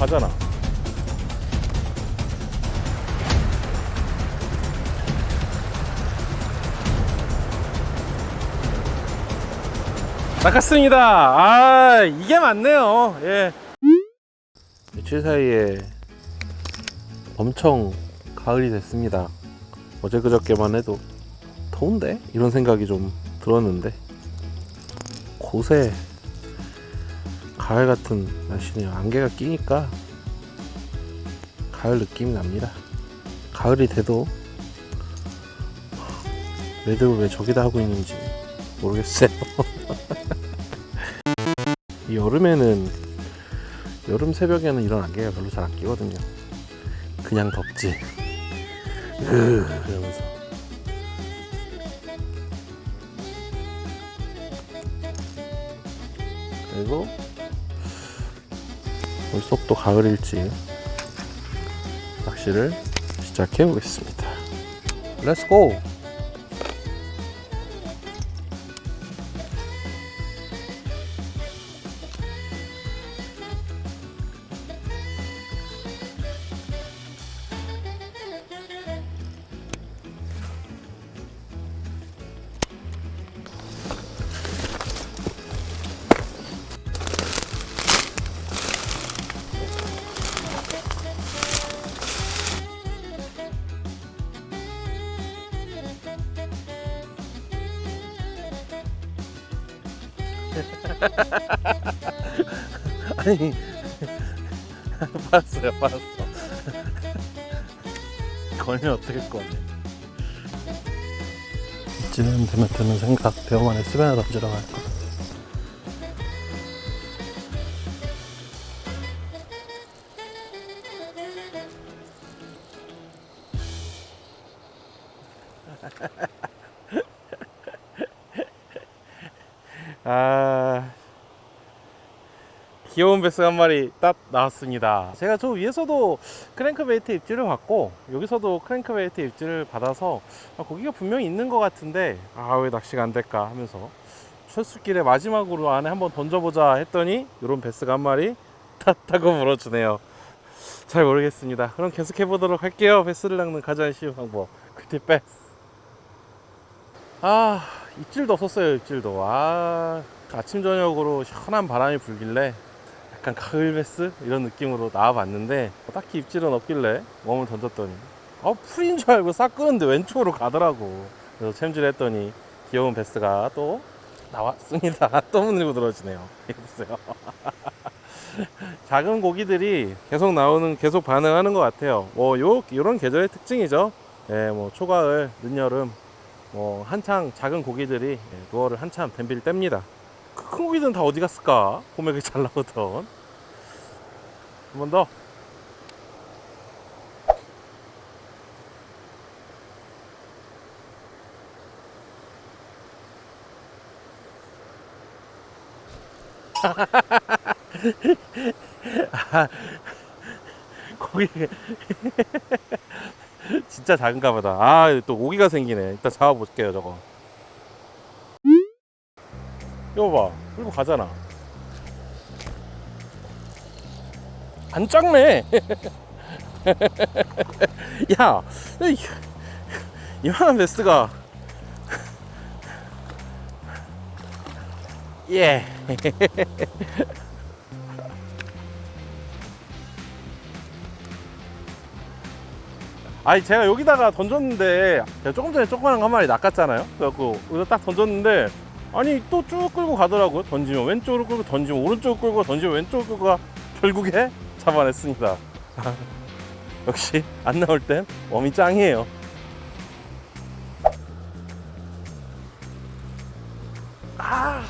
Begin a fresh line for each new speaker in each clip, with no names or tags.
가잖아. 나갔습니다. 아, 이게 맞네요. 예. 며칠 사이에 엄청 가을이 됐습니다. 어제 그저께만 해도 더운데? 이런 생각이 좀 들었는데 곳에 가을 같은 날씨네요. 안개가 끼니까 가을 느낌이 납니다. 가을이 돼도 매듭을 왜 저기다 하고 있는지 모르겠어요. 이 여름에는 여름 새벽에는 이런 안개가 별로 잘 안 끼거든요. 그냥 덥지. 으, 이러면서. 그리고 또 가을일지 낚시를 시작해 보겠습니다. 렛츠 고! 아니 봤어요 봤어 걸면 어떻게 꺼내 이쯤 되면 드는 생각 대어만에 수변에 던지러 갈 거. 아 귀여운 베스 한 마리 딱 나왔습니다. 제가 저 위에서도 크랭크베이트 입질을 받고 여기서도 크랭크베이트 입질을 받아서 아, 고기가 분명히 있는 것 같은데 아 왜 낚시가 안 될까 하면서 철수길에 마지막으로 안에 한번 던져보자 했더니 이런 베스가 한 마리 탔다고 물어주네요. 잘 모르겠습니다. 그럼 계속 해 보도록 할게요. 베스를 낚는 가장 쉬운 방법 그때 베스. 아 입질도 없었어요 입질도 아 아침 저녁으로 시원한 바람이 불길래 약간 가을 베스? 이런 느낌으로 나와봤는데 딱히 입질은 없길래 웜을 던졌더니 아 풀인 줄 알고 싹 끄는데 왼쪽으로 가더라고. 그래서 챔질했더니 귀여운 베스가 또 나왔습니다. 또 문들고 들어지네요. 보세요. 작은 고기들이 계속 나오는 계속 반응하는 것 같아요. 뭐 요, 요런 계절의 특징이죠. 예, 뭐 초가을 늦여름 뭐 한창 작은 고기들이 예, 루어를 한참 댐빌 뗍니다. 그큰 고기들은 다 어디 갔을까? 봄에 그잘 나오던. 한 번 더. 아, 고기 진짜 작은가 보다. 아, 또 오기가 생기네. 일단 잡아볼게요, 저거. 이거 봐. 끌고 가잖아. 안 작네. 야, 이- 이만한 베스가. 예. 아니 제가 여기다가 던졌는데 제가 조금 전에 조그만한 거한 마리 낚았잖아요 그래갖고 여기다 딱 던졌는데 아니 또 쭉 끌고 가더라고요. 던지면 왼쪽으로 끌고 던지면 오른쪽으로 끌고 던지면 왼쪽으로 끌고 가. 결국에 잡아냈습니다. 역시 안 나올 땐 웜이 짱이에요. 아!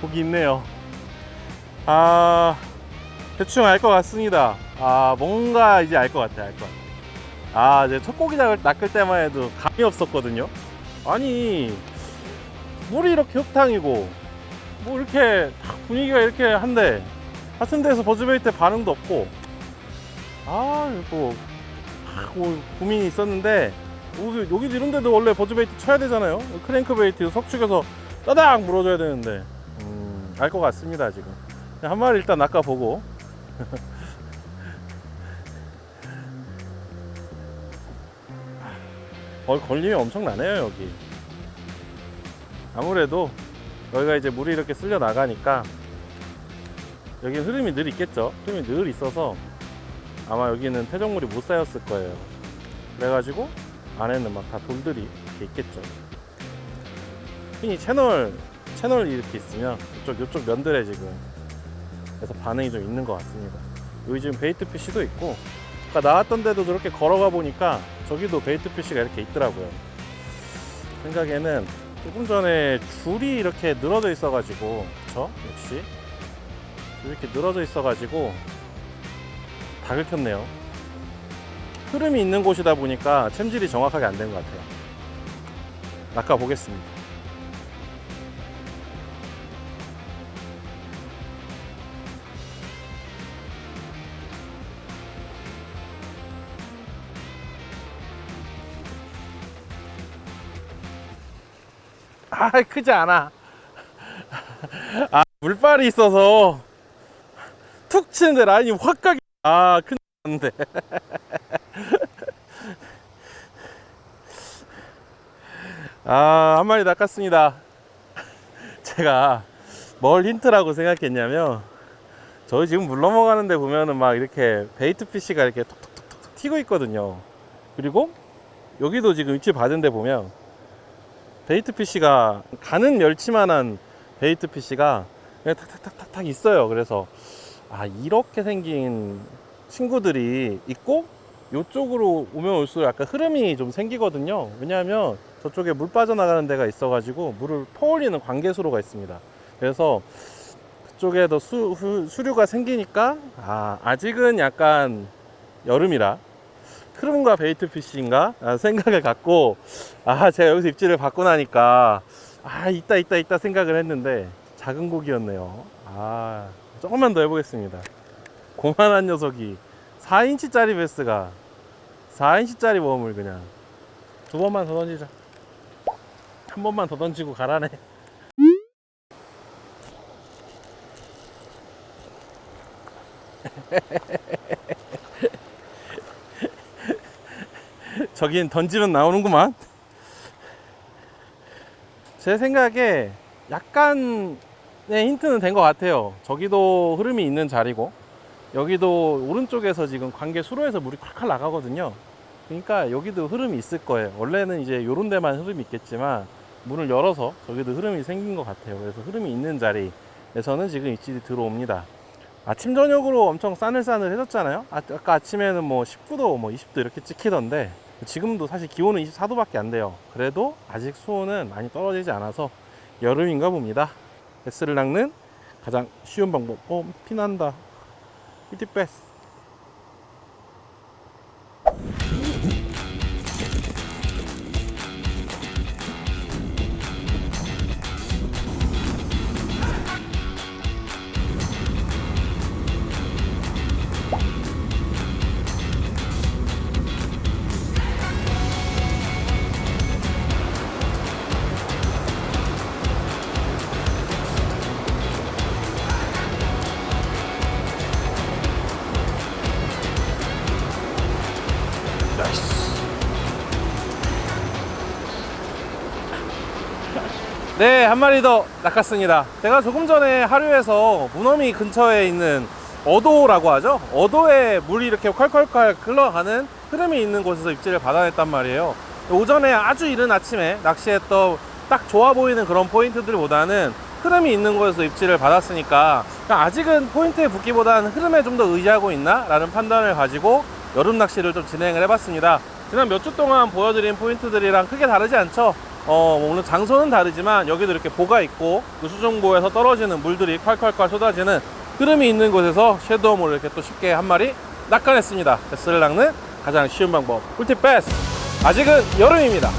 고기 있네요. 아 대충 알 것 같습니다. 아 뭔가 이제 알 것 같아, 알것 같아. 아 이제 첫 고기 낚을, 때만 해도 감이 없었거든요. 아니 물이 이렇게 흙탕이고 뭐 이렇게 딱 분위기가 이렇게 한데 같은 데서 버즈베이트 반응도 없고 아 이거 아, 뭐 고민이 있었는데 여기, 여기도 이런 데도 원래 버즈베이트 쳐야 되잖아요. 크랭크베이트 석축에서 따닥 물어줘야 되는데 음, 알것 같습니다 지금 한 마리 일단 낚아보고 걸림이 엄청나네요 여기. 아무래도 여기가 이제 물이 이렇게 쓸려 나가니까 여기 흐름이 늘 있겠죠? 흐름이 늘 있어서 아마 여기는 퇴적물이 못 쌓였을 거예요. 그래가지고 안에는 막 다 돌들이 이렇게 있겠죠. 흔히 채널 채널이 이렇게 있으면 이쪽 이쪽 면들에 지금 그래서 반응이 좀 있는 것 같습니다. 여기 지금 베이트 피쉬도 있고 아까 나왔던 데도 저렇게 걸어가 보니까 저기도 베이트 피쉬가 이렇게 있더라고요. 생각에는 조금 전에 줄이 이렇게 늘어져 있어가지고 그쵸? 역시. 이렇게 늘어져 있어가지고 다 긁혔네요. 흐름이 있는 곳이다 보니까 챔질이 정확하게 안 된 것 같아요. 낚아 보겠습니다 아 크지 않아. 아 물발이 있어서 툭 치는데 라인이 확 가게. 아 큰데. 아 한 마리 낚았습니다. 제가 뭘 힌트라고 생각했냐면 저희 지금 물 넘어가는데 보면은 막 이렇게 베이트 피쉬가 이렇게 톡톡톡톡 튀고 있거든요. 그리고 여기도 지금 위치 받은 데 보면 베이트 피쉬가 가는 멸치만한 베이트 그냥 탁탁탁탁탁 있어요. 그래서 아 이렇게 생긴 친구들이 있고 이쪽으로 오면 올수록 약간 흐름이 좀 생기거든요. 왜냐하면 저쪽에 물 빠져나가는 데가 있어가지고 물을 퍼올리는 관계수로가 있습니다. 그래서 그쪽에 더 수, 수, 수류가 생기니까 아 아직은 약간 여름이라 흐름과 베이트 피쉬인가? 라는 생각을 갖고 아 제가 여기서 입질을 받고 나니까 아 있다 있다 있다 생각을 했는데 작은 고기였네요. 아 조금만 더 해보겠습니다. 고만한 녀석이 4인치짜리 베스가 4인치짜리 웜을 그냥 두 번만 더 던지자. 한 번만 더 던지고 가라네 저긴 던지면 나오는구만. 제 생각에 약간의 힌트는 된 것 같아요. 저기도 흐름이 있는 자리고, 여기도 오른쪽에서 지금 관계 수로에서 물이 콸콸 나가거든요. 그러니까 여기도 흐름이 있을 거예요. 원래는 이제 요런 데만 흐름이 있겠지만, 문을 열어서 저기도 흐름이 생긴 것 같아요. 그래서 흐름이 있는 자리에서는 지금 입질이 들어옵니다. 아침 저녁으로 엄청 싸늘싸늘 해졌잖아요. 아, 아까 아침에는 뭐 19도, 뭐 20도 이렇게 찍히던데 지금도 사실 기온은 24도밖에 안 돼요. 그래도 아직 수온은 많이 떨어지지 않아서 여름인가 봅니다. 베스를 낚는 가장 쉬운 방법. 어, 피난다. 삐띠베스. 네, 한 마리 더 낚았습니다. 제가 조금 전에 하류에서 문어미 근처에 있는 어도라고 하죠. 어도에 물이 이렇게 콸콸콸 흘러가는 흐름이 있는 곳에서 입질을 받아냈단 말이에요. 오전에 아주 이른 아침에 낚시했던 딱 좋아 보이는 그런 포인트들보다는 흐름이 있는 곳에서 입질을 받았으니까 아직은 포인트에 붙기보다는 흐름에 좀 더 의지하고 있나? 라는 판단을 가지고 여름 낚시를 좀 진행을 해봤습니다. 지난 몇 주 동안 보여드린 포인트들이랑 크게 다르지 않죠? 어, 뭐 물론 장소는 다르지만 여기도 이렇게 보가 있고 그 수중보에서 떨어지는 물들이 콸콸콸 쏟아지는 흐름이 있는 곳에서 섀도우몰을 이렇게 또 쉽게 한 마리 낚아냈습니다. 베스를 낚는 가장 쉬운 방법 꿀팁 베스 아직은 여름입니다.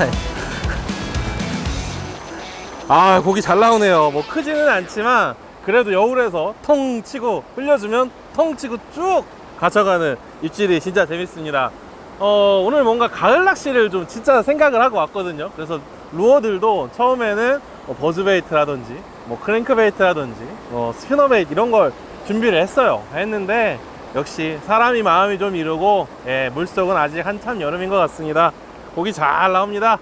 아 고기 잘 나오네요 뭐 크지는 않지만 그래도 여울에서 통 치고 흘려주면 통 치고 쭉 가져가는 입질이 진짜 재밌습니다. 어, 오늘 뭔가 가을 낚시를 좀 진짜 생각을 하고 왔거든요. 그래서 루어들도 처음에는 뭐 버즈베이트라든지 뭐 크랭크베이트라든지 뭐 스피너베이트 이런 걸 준비를 했어요. 했는데 역시 사람이 마음이 좀 이르고 예, 물속은 아직 한참 여름인 것 같습니다. 고기 잘 나옵니다.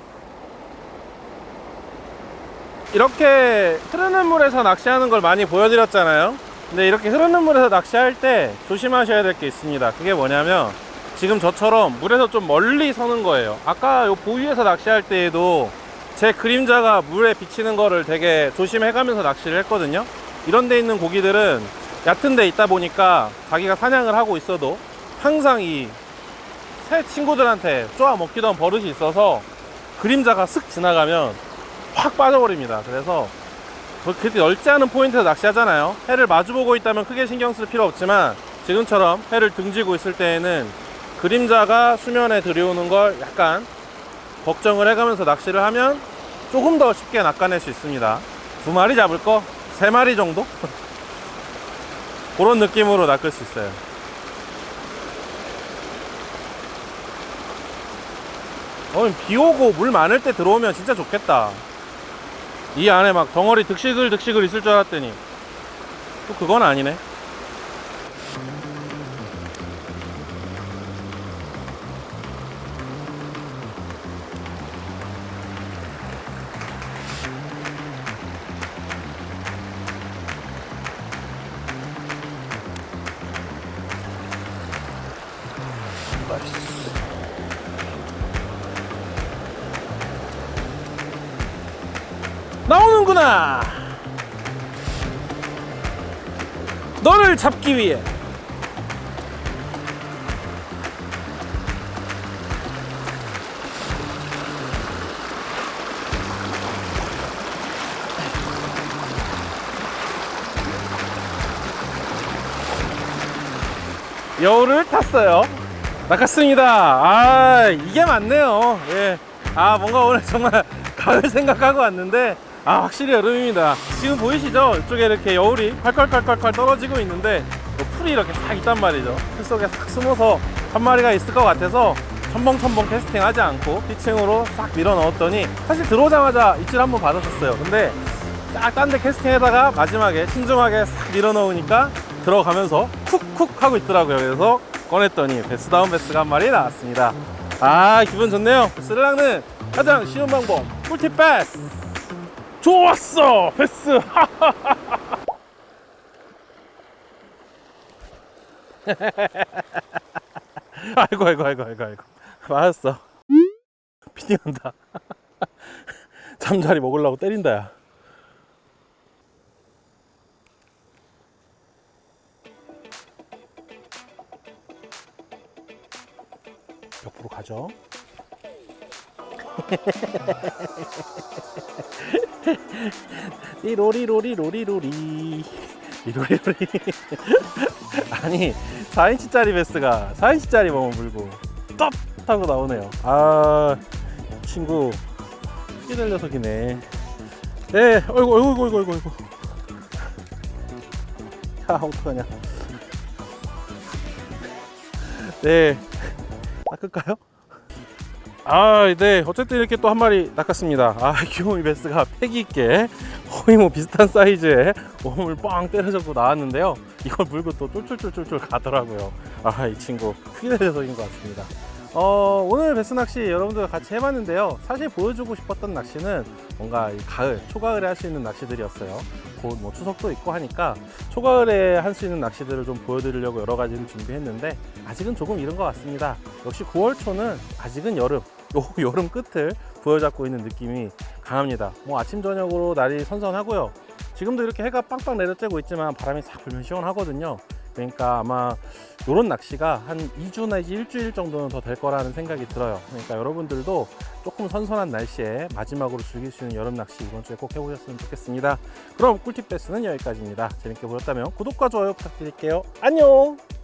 이렇게 흐르는 물에서 낚시하는 걸 많이 보여드렸잖아요. 근데 이렇게 흐르는 물에서 낚시할 때 조심하셔야 될 게 있습니다. 그게 뭐냐면 지금 저처럼 물에서 좀 멀리 서는 거예요. 아까 요 보위에서 낚시할 때에도 제 그림자가 물에 비치는 거를 되게 조심해가면서 낚시를 했거든요. 이런 데 있는 고기들은 얕은 데 있다 보니까 자기가 사냥을 하고 있어도 항상 이 새 친구들한테 쪼아 먹히던 버릇이 있어서 그림자가 슥 지나가면 확 빠져버립니다. 그래서 뭐 그렇게 넓지 않은 포인트에서 낚시하잖아요. 해를 마주보고 있다면 크게 신경 쓸 필요 없지만 지금처럼 해를 등지고 있을 때에는 그림자가 수면에 들여오는 걸 약간 걱정을 해가면서 낚시를 하면 조금 더 쉽게 낚아낼 수 있습니다. 두 마리 잡을 거, 세 마리 정도? 그런 느낌으로 낚을 수 있어요. 어, 비 오고 물 많을 때 들어오면 진짜 좋겠다. 이 안에 막 덩어리 득시글 득시글 있을 줄 알았더니 또 그건 아니네. 나 오는구나. 너를 잡기 위해. 여우를 탔어요. 낚았습니다. 아, 이게 맞네요. 예. 아, 뭔가 오늘 정말 가을 생각하고 왔는데, 아, 확실히 여름입니다. 지금 보이시죠? 이쪽에 이렇게 여울이 콸콸콸콸콸 떨어지고 있는데, 뭐 풀이 이렇게 싹 있단 말이죠. 풀 속에 싹 숨어서 한 마리가 있을 것 같아서, 첨벙첨벙 캐스팅 하지 않고, 피칭으로 싹 밀어 넣었더니, 사실 들어오자마자 입질 한번 받았었어요. 근데, 딱 딴 데 캐스팅에다가 마지막에 신중하게 싹 밀어 넣으니까, 들어가면서 쿡쿡 하고 있더라고요. 그래서 꺼냈더니 베스다운 베스가 한 마리 나왔습니다. 아 기분 좋네요. 베스를 낚는 가장 쉬운 방법 꿀팁 베스. 좋았어 베스. 아이고 아이고 아이고 아이고 아이고 맞았어. 피딩한다. 잠자리 먹으려고 때린다 야. 옆으로 가죠. 리로리로리로리로리. 리로리로리. 아니 4인치짜리 베스가 4인치짜리 몸을 물고 떡 하고 나오네요. 아 친구. 끼들 녀석이네. 네 어이구 어이구 어이구 어이구 어이구. 야 어떡하냐. 네. 낚을까요? 아, 네. 어쨌든 이렇게 또 한 마리 낚았습니다. 아, 귀요미 베스가 패기 있게 거의 뭐 비슷한 사이즈의 웜을 뻥 때려잡고 나왔는데요. 이걸 물고 또 쫄쫄쫄쫄쫄 가더라고요. 아, 이 친구 크게 녀석인 것 같습니다. 어, 오늘 베스 낚시 여러분들과 같이 해봤는데요. 사실 보여주고 싶었던 낚시는 뭔가 이 가을, 초가을에 할 수 있는 낚시들이었어요. 곧 뭐 추석도 있고 하니까 초가을에 할 수 있는 낚시들을 좀 보여드리려고 여러 가지를 준비했는데 아직은 조금 이른 것 같습니다. 역시 9월 초는 아직은 여름, 요 여름 끝을 부여잡고 있는 느낌이 강합니다. 뭐 아침 저녁으로 날이 선선하고요. 지금도 이렇게 해가 빵빵 내려쬐고 있지만 바람이 싹 불면 시원하거든요. 그러니까 아마 이런 낚시가 한 2주 내지 일주일 정도는 더 될 거라는 생각이 들어요. 그러니까 여러분들도 조금 선선한 날씨에 마지막으로 즐길 수 있는 여름 낚시 이번 주에 꼭 해보셨으면 좋겠습니다. 그럼 꿀팁 베스는 여기까지입니다. 재밌게 보셨다면 구독과 좋아요 부탁드릴게요. 안녕!